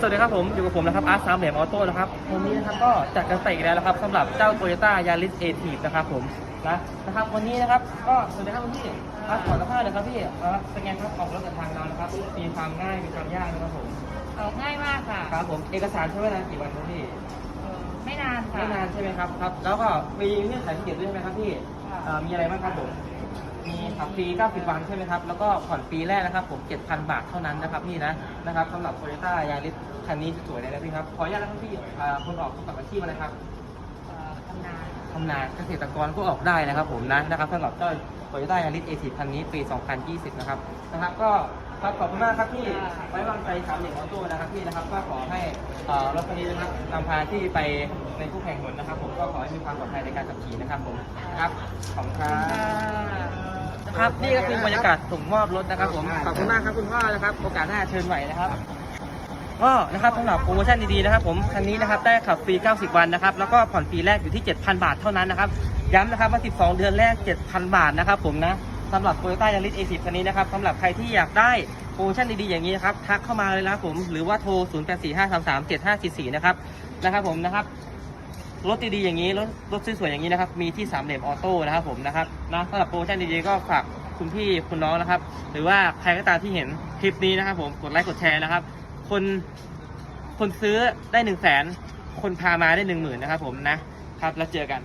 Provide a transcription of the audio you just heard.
สวัสดีครับผมอยู่กับผมนะครับอาร์ตสามเหลี่ยมออโต้นะครับวันนี้นะครับก็จัดกันเตะอีกแล้วนะครับสำหรับเจ้า Toyota Yaris a t i v นะครับผมนะนะครับวันนี้นะครับก็สวัสดีครับคุณพี่อาร์ตขอสัมภาษณ์หน่อยครับพี่เอ่อเป็นไงครับออกรถกับทางเรานะครับมีความง่ายมีความยากนะครับผมออกง่ายมากค่ะครับผมเอกสารใช้เวลากี่วันครับพี่เออ ไม่นานค่ะ ไม่นานใช่ไหมครับครับ แล้วก็มีเงื่อนไขพิเศษด้วยใช่ไหมครับพี่ค่ะ เอ่อมีอะไรบ้างครับผม มีขับฟรี 90 วันใช่ไหมครับ แล้วก็ผ่อนปีแรกนะครับผม 7,000 บาทเท่านั้นนะครับพี่นะนะครับสำหรับ Toyota Yaris คันนี้สวยเลยนะพี่ครับ ขออนุญาตนะครับพี่เอ่อคนออกประกอบอาชีพอะไรครับ เอ่อทำนานทำนาเกษตรกรก็ออกได้นะครับผมนะนะครับสำหรับเจ้า Toyota Yaris a 10คันนี้ปี 2020 นะครับนะครับ ก็ ครับขอบคุณมากครับพี่ไว้วางใจสามเหลี่ยมออโต้นะครับพี่นะครับก็ขอให้เอ่อรถคันนี้นะครับนำพาที่ไปในผู้แข่งขันนะครับ ผมก็ขอให้มีความปลอดภัยในการขับขี่นะครับผมนะครับขอบคุณครับนะครับนี่ก็คือบรรยากาศส่งมอบรถนะครับผมขอบคุณมากครับคุณพ่อนะครับ โอกาสหน้าเชิญใหม่นะครับก็นะครับสำหรับโปรโมชั่นดีๆนะครับผมคันนี้นะครับได้ขับฟรี 90 วันนะครับแล้วก็ผ่อนฟรีแรกอยู่ที่ 7,000 บาทเท่านั้นนะครับ ย้ำนะครับว่า 12 เดือนแรก 7,000 บาทนะครับผมนะ สำหรับ Toyota Yaris A10 คันนี้นะครับสำหรับใครที่อยากได้โปรโมชั่นดีๆอย่างนี้นะครับทักเข้ามาเลยนะครับผมหรือว่าโทร 0845337544 นะครับนะครับผมนะครับรถดีๆอย่างนี้รถรถสวยๆอย่างนี้นะครับมีที่สามเหลี่ยมออโต้นะครับผมนะครับนะสำหรับโปรโมชั่นดีๆก็ฝากคุณพี่คุณน้องนะครับ หรือว่าใครก็ตามที่เห็นคลิปนี้นะครับ ผมกดไลค์กดแชร์นะครับ คนคนซื้อได้หนึ่งแสนคนพามาได้หนึ่งหมื่นนะครับผมนะครับแล้วเจอกัน